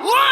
One!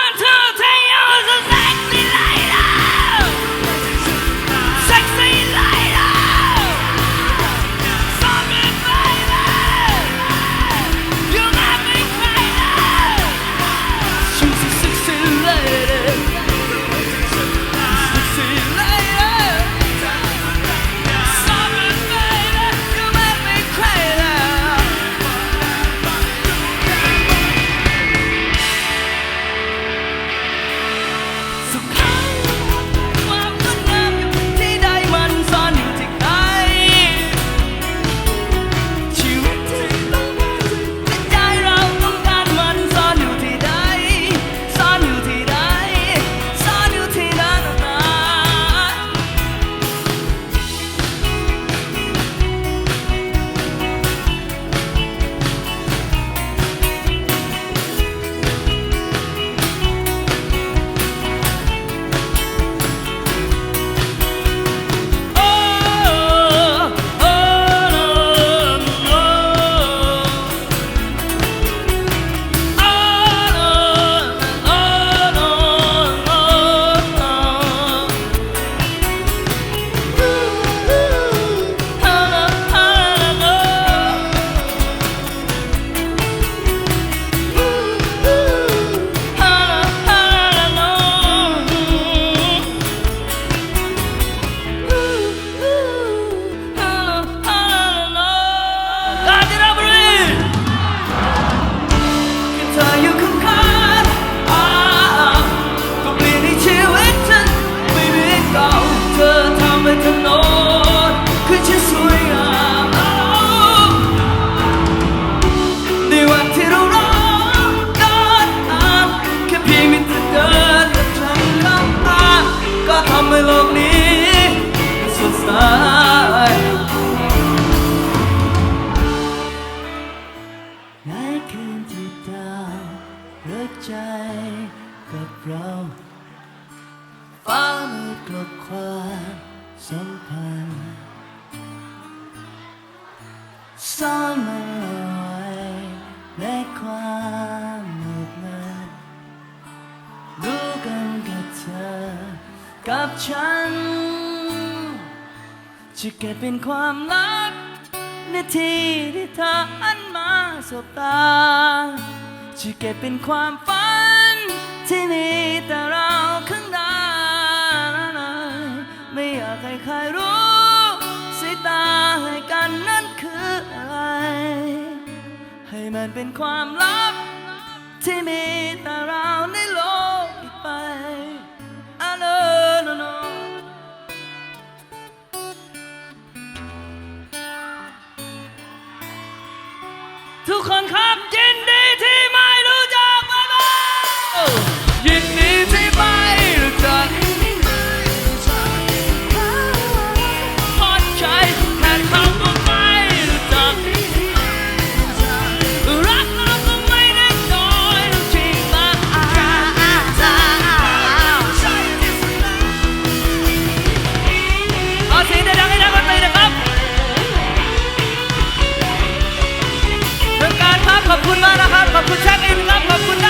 ใจกับเราฟ้ามืดกลบความสัมพันธ์ซ่อนมันเอาไว้ในความมืดมิดรู้กันกับเธอ กับฉัน จะเก็บเป็นความลับนาทีที่เธอหันมาสบตาจะเก็บเป็นความฝ ที่มีแต่เราข้างในไม่อยากให้ใครรู้สายตาให้กันนั้นคืออะไร ให้มันเป็นความลับ ที่มีแต่เราในโลกไปอันเอนทุกคนครับ คุณชัดอินครับขอบคุณนะ